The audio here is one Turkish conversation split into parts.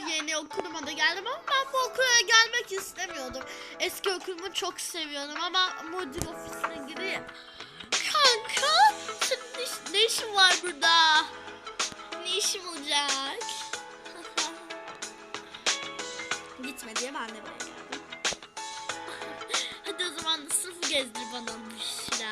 yeni okuluma da geldim ama ben bu okula gelmek istemiyordum. Eski okulumu çok seviyorum ama modül ofisine gireyim. Kanka senin ne, iş- ne işin var burada? Ne işim olacak? Gitme diye ben de buraya geldim. Hadi o zaman sınıfı gezdir bana Büşra. Kankacık.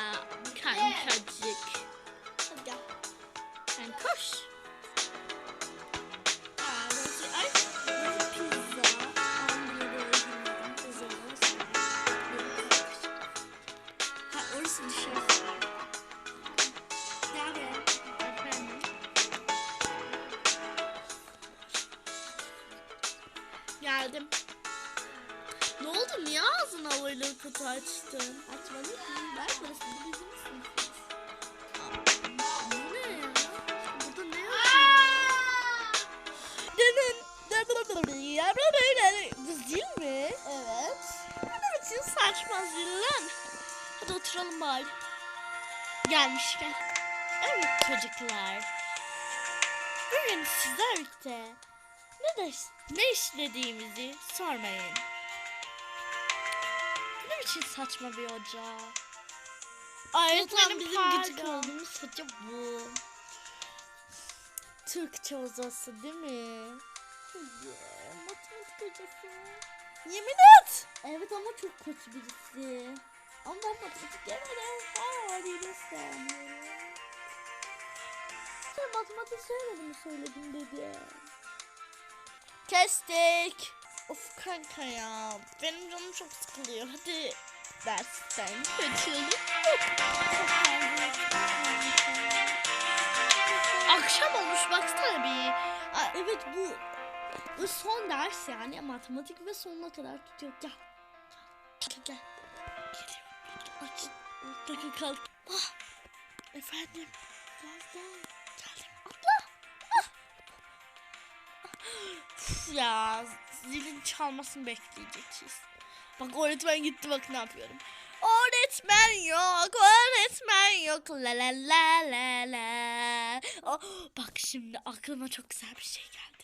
Kutu açtın? Açmadım ki. Ben burası bizim sınıfımız. Bu ne ya? Burada ne yazıyor? Bu zil mi? Evet. Bu biçim saçma zil lan? Hadi oturalım bari. Gelmişken. Evet çocuklar. Bugün sizler birlikte ne, de, ne işlediğimizi sormayın. Ne biçim saçma bir hoca. Öğretmenim bizim gıcık olduğumuz hoca bu. Türkçe hocası değil mi? Hayır, matematik hocası. Yemin et. Evet ama çok kötü birisi. Ama ben matematik yemedim. Haliyle sevmiyorum. Sen matematik sevmedin mi söyledim dedi. Kestik. Of kanka ya. Benim canım çok sıkılıyor. Hadi dersten kaçalım. Akşam olmuş baksana bir. Aa, Evet bu bu son ders yani matematik ve sonuna kadar tutuyor. Gel. Gel gel. Geliyor. Aç. Dakika. Ah. Efendim. Gel gel. Geldim. Atla. Ah. Üf ya zilin çalmasını bekleyeceğiz. Bak öğretmen gitti bak ne yapıyorum. Öğretmen yok, öğretmen yok. La la la la la. Oh, bak şimdi aklıma çok güzel bir şey geldi.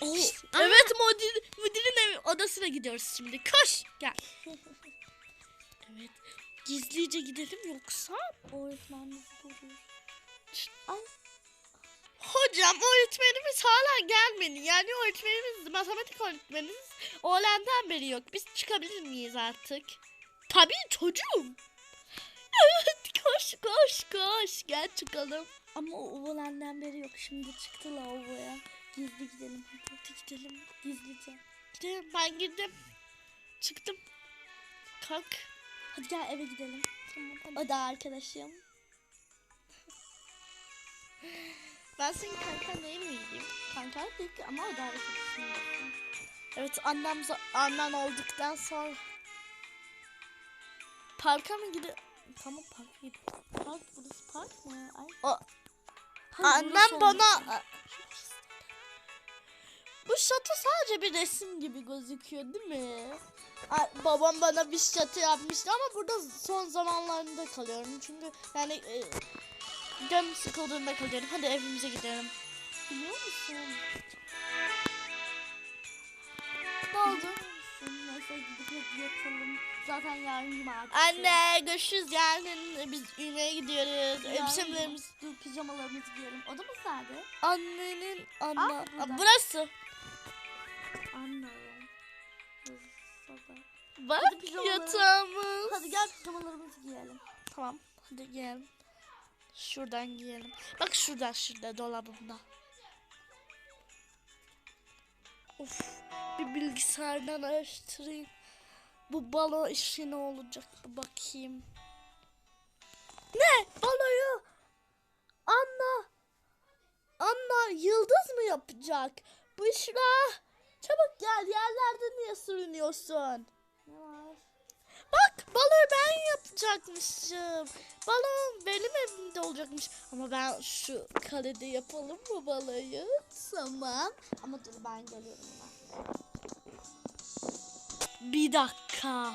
Oh, evet müdür, müdürün evi, odasına gidiyoruz şimdi. Koş gel. Evet. Gizlice gidelim yoksa Öğretmen bizi görür. Hocam öğretmenimiz hala gelmedi. Yani öğretmenimiz matematik öğretmenimiz oğlandan beri yok. Biz çıkabilir miyiz artık? Tabii çocuğum. Evet koş koş koş gel çıkalım. Ama o oğlandan beri yok. Şimdi çıktı lavaboya. Gizli gidelim hadi. Gidelim. Gizlice. Gidelim ben girdim. Çıktım. Kalk. Hadi gel eve gidelim. Tamam hadi. O da arkadaşım. Ben senin kankan değil miydim? Kanka değil ki ama o da arkadaşım. Evet annem annen olduktan sonra parka mı gidiyor? Tamam parka gidiyor. Park burası park mı? Ay. O- Hayır, Annem bana bu şato sadece bir resim gibi gözüküyor değil mi? Ay, Babam bana bir şato yapmıştı ama burada son zamanlarında kalıyorum çünkü yani e, canım sıkıldığında kalıyorum. Hadi evimize gidelim. Biliyor musun? Ne oldu? Neyse gidip yatalım. Zaten yarın cumartesi. Anne görüşürüz yarın biz ümreye gidiyoruz. Elbiselerimiz Dur pijamalarımızı giyelim. Odamız nerede? annenin anne. Ah, burada. Aa, burası. Anlıyorum. Burası da. Bak Hadi pijamaları- yatağımız. Hadi gel pijamalarımızı giyelim. Tamam hadi giyelim. Şuradan giyelim. Bak şurada şurada dolabımda. Of bir bilgisayardan araştırayım. Bu balo işi ne olacak bir bakayım. Ne? Baloyu? Anna. Anna yıldız mı yapacak? Büşra. Çabuk gel yerlerde niye sürünüyorsun? Ne var? Baloyu ben yapacakmışım. Balon benim evimde olacakmış. Ama ben şu kalede yapalım mı baloyu? Tamam. Ama dur ben geliyorum. Bir dakika.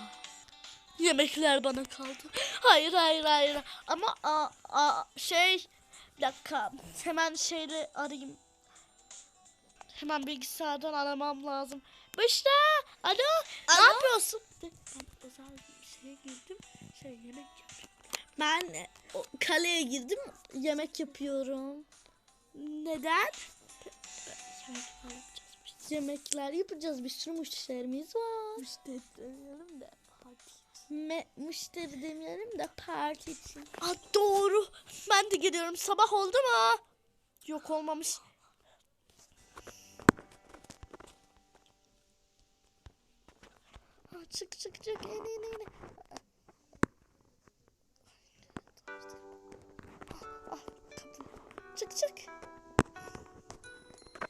Yemekler bana kaldı. Hayır hayır hayır. Ama a, a, şey Bir dakika. Hemen şeyle arayayım. Hemen bilgisayardan aramam lazım. Büşra! Alo! Ne Alo? yapıyorsun? De, Ben özel şeye girdim. Şey yemek yapıyorum. Ben o kaleye girdim yemek yapıyorum. Neden? Yemek yapacağız. Yemekler yapacağız bir sürü müşterimiz var. Müşteri demeyelim de parti. Me müşteri demeyelim de parti için. Aa, doğru. Ben de geliyorum. Sabah oldu mu? Yok olmamış. Çık çık çık in in in. Ah, kapı. Çık çık.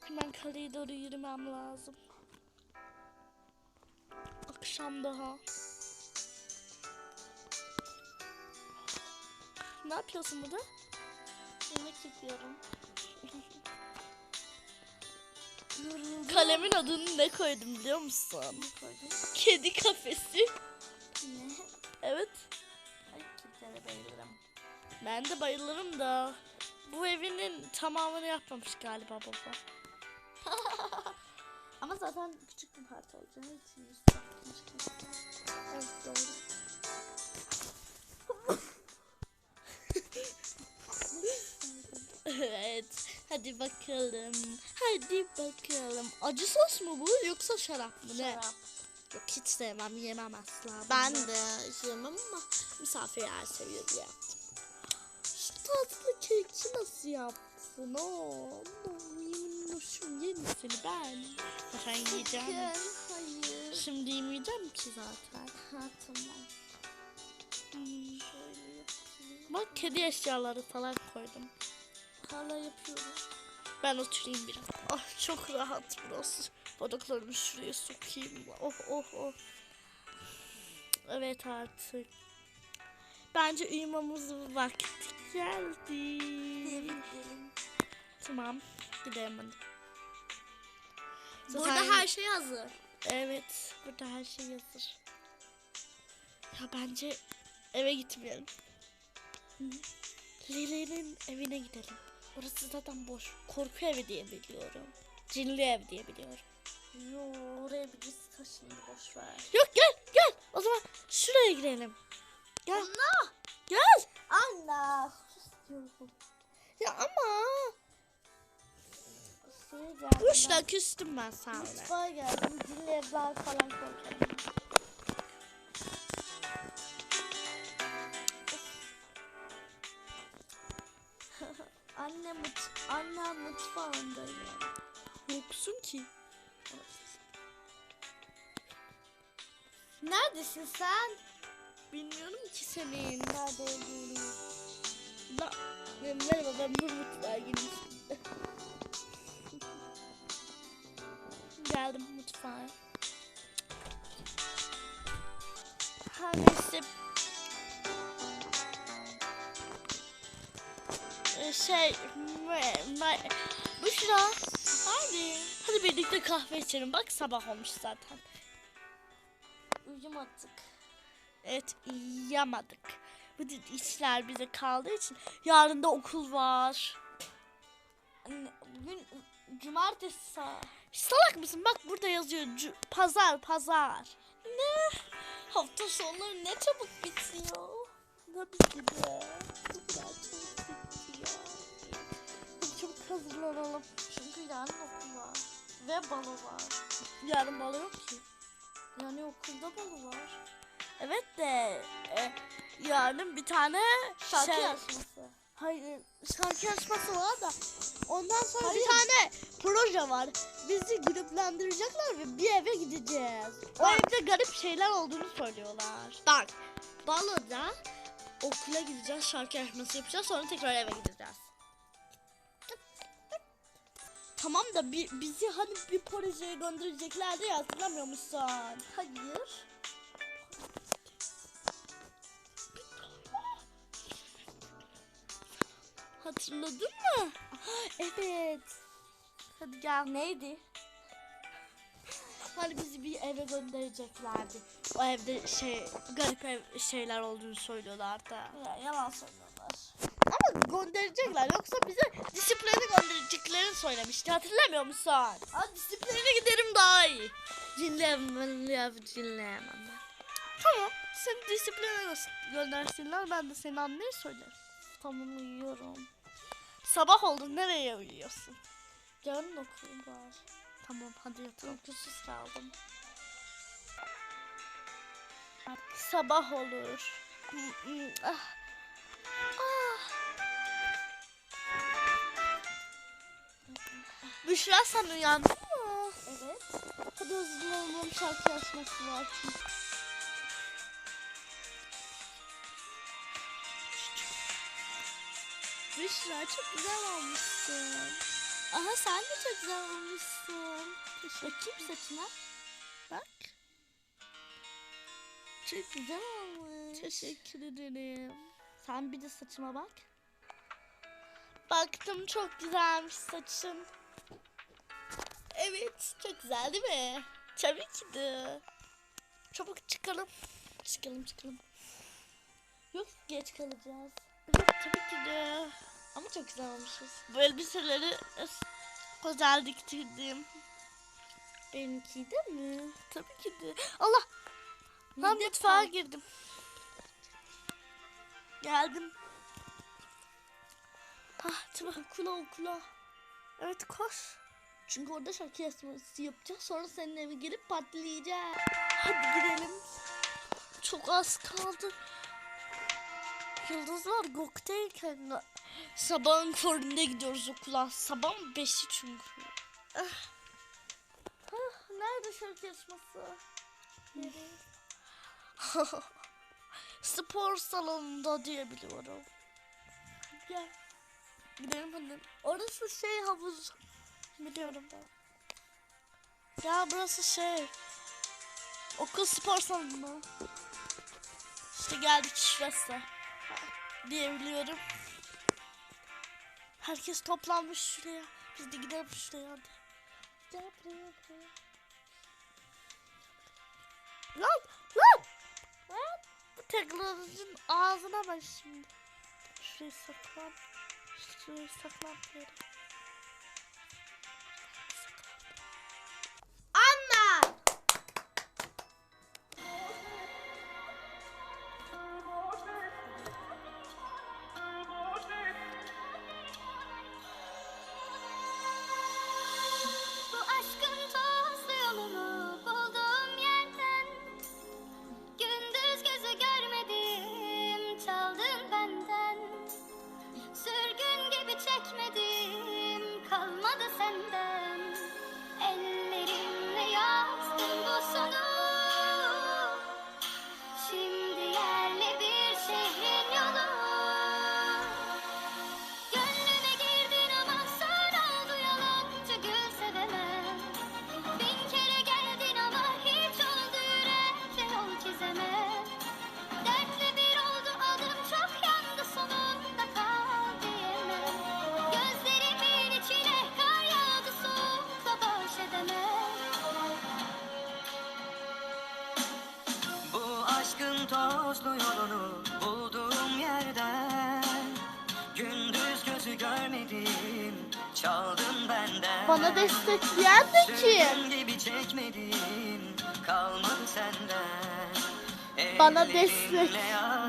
Hemen kaleye doğru yürümem lazım. Akşam daha. Ne yapıyorsun burada? Yemek yapıyorum. Kalemin adını ne koydum biliyor musun? koydum. Kedi kafesi. Ne? Evet. Ay keditlere bayılırım. Ben de bayılırım da. Bu evinin tamamını yapmamış galiba baba. Ama zaten küçük bir parti olacağı için Evet doğru. evet. Hadi bakalım. Hadi bakalım. Acı sos mu bu yoksa şarap mı ne? Şarap. Yok hiç sevmem yemem asla. Ben bunu. de sevmem ama misafirler seviyor diye yaptım. Şu tatlı keki nasıl yaptın? Oo, minnoşum yenisini ben. Zaten yiyeceğim. hayır. Şimdi yemeyeceğim ki zaten. Ha tamam. Hmm. Bak kedi eşyaları falan koydum. Hala yapıyorum. Ben oturayım biraz. Ah çok rahat burası. Bacaklarımı şuraya sokayım. Oh oh oh. Evet artık. Bence uyumamız vakti geldi. Gidelim. Tamam. Gidelim hadi. Burada Zaten- her şey hazır. Evet. Burada her şey hazır. Ya bence eve gitmeyelim. Lili'nin evine gidelim. Orası zaten boş. Korku evi diye biliyorum. Cinli ev diye biliyorum. Yo oraya birisi taşındı boş ver. Yok gel gel. O zaman şuraya girelim. Gel. Anna! Gel. Anna! İstiyorum. Ya ama. Geldim Uçla küstüm ben sana. Mutfağa geldim. Dilli evler falan korkarım. Anne mut annem mutfağındayım. Yoksun ki. Neredesin sen? Bilmiyorum ki senin. Nerede olduğunu. Da, merhaba ben bu mutfağa girmiştim. Geldim mutfağa. Her neyse. Şey, me, Büşra. Hadi. Hadi birlikte kahve içelim. Bak sabah olmuş zaten. Uyumadık. Evet yamadık. Bu işler bize kaldığı için yarın da okul var. Bugün cumartesi saat. Salak mısın? Bak burada yazıyor. cu- pazar, pazar. Ne? Hafta sonları ne çabuk bitiyor. Tabii ki de. Bu kadar çabuk bitti çabuk hazırlanalım. Çünkü yarın okul var. Ve balo var. Yarın balo yok ki. Yani okulda balo var. Evet de e, yarın bir tane Şarkı şey- yarışması. Hayır şarkı yarışması var da ondan sonra Hayır. bir tane proje var. Bizi gruplandıracaklar ve bir eve gideceğiz. O Bak. evde garip şeyler olduğunu söylüyorlar. Bak baloda okula gideceğiz şarkı yarışması yapacağız sonra tekrar eve gideceğiz. Tamam da bi- bizi hani bir projeye göndereceklerdi ya hatırlamıyor musun? Hayır. Hatırladın mı? evet. Hadi gel. Neydi? Hani bizi bir eve göndereceklerdi. O evde şey garip ev şeyler olduğunu söylüyorlardı. Ya, yalan söylüyorlar. Gönderecekler. Yoksa bize disipline göndereceklerini söylemişti. Hatırlamıyor musun? Ha, disipline giderim daha iyi. Dinleyemem, dinleyemem ben. Tamam. Seni disipline gö- göndersinler. Ben de seni anneye söylerim. Tamam uyuyorum. Sabah oldu. Nereye uyuyorsun? Yarın okul var. Tamam hadi yatalım. Uykusuz kaldım. Sabah olur. Hmm, hmm, ah. Ah. Büşra sen uyandın mı? Evet. Hadi hızlı olmam şarkı yazması var. Büşra çok güzel olmuşsun. Aha sen de çok güzel olmuşsun. Bakayım saçına. Bak. Çok güzel olmuş. Teşekkür ederim. Sen bir de saçıma bak. Baktım çok güzelmiş saçın. Evet çok güzel değil mi? Tabii ki de. Çabuk çıkalım. Çıkalım çıkalım. Yok geç kalacağız. Evet tabii ki de. Ama çok güzel olmuşuz. Bu elbiseleri özel diktirdim. Benimki de mi? Tabii ki de. Allah! Ben mutfağa girdim. Geldim. Ah, tamam. Okula okula. Evet koş. Çünkü orada şarkı yazması yapacağız. Sonra senin eve gelip patlayacağız. Hadi gidelim. Çok az kaldı. Yıldızlar gokteyken sabahın köründe gidiyoruz okula. Sabahın beşi çünkü. Ah. Ah, nerede şarkı yarışması? Spor salonunda diye biliyorum. Gel. Gidelim hadi. Orası şey havuz. Biliyorum ben. Ya burası şey. Okul spor salonu. İşte geldik şurası. Diye biliyorum. Herkes toplanmış şuraya. Biz de gidelim şuraya hadi. Gel buraya buraya. Lan lan. Lan. Bu teknolojinin ağzına bak şimdi. Şurayı saklan. Şurayı saklan diyelim. Bana destekleyen de kim? Bana destek,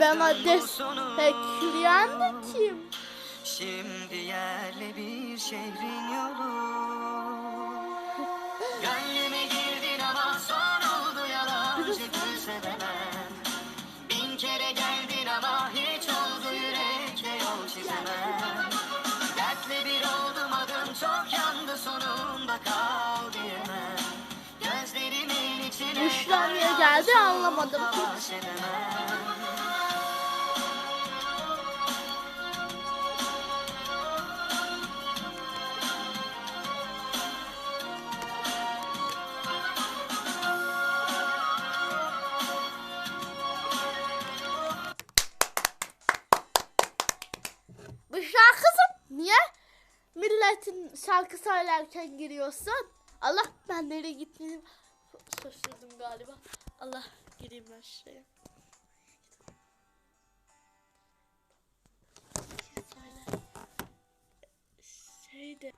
bana destekleyen de kim? Şimdi yerle bir şehrin yolu kar geldi anlamadım. Büşra kızım niye milletin şarkı söylerken giriyorsun? Allah ben nereye gittiğimi şaşırdım galiba. Allah gireyim ben şuraya. Şeyde.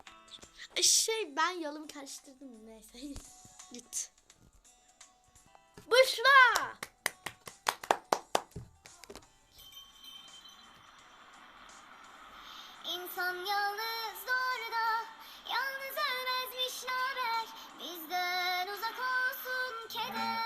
Şey ben yolumu karıştırdım neyse. Git. Büşra! İnsan yalnız doğru da yalnız ölmezmiş naber bizden uzak ol keder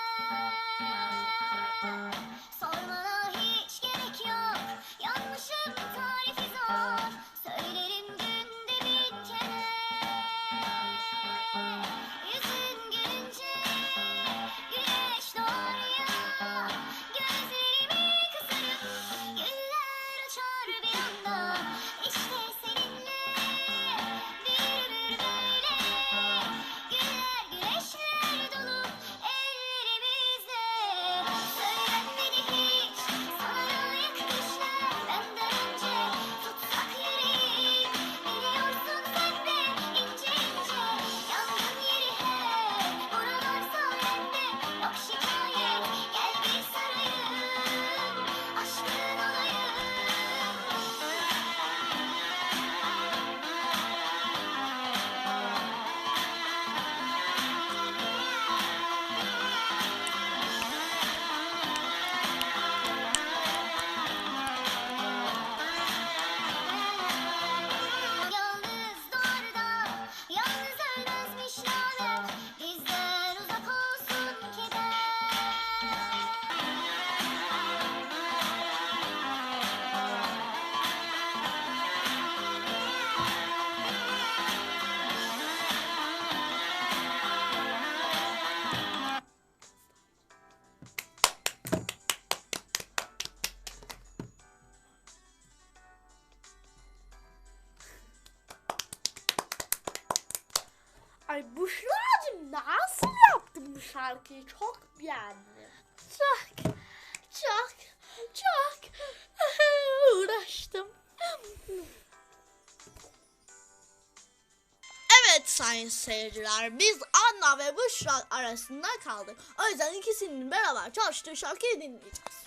sayın seyirciler biz Anna ve Büşra arasında kaldık. O yüzden ikisinin beraber çalıştığı şarkıyı dinleyeceğiz.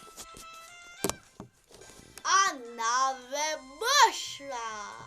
Anna ve Büşra.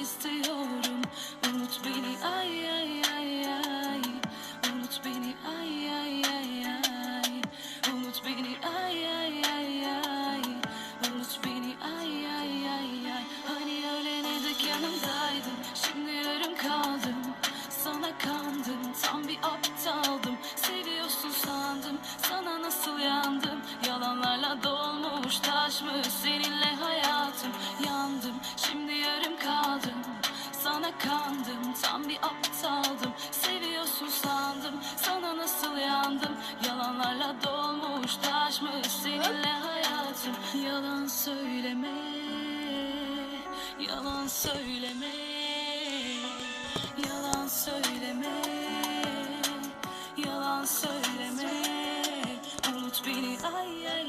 Street, I, I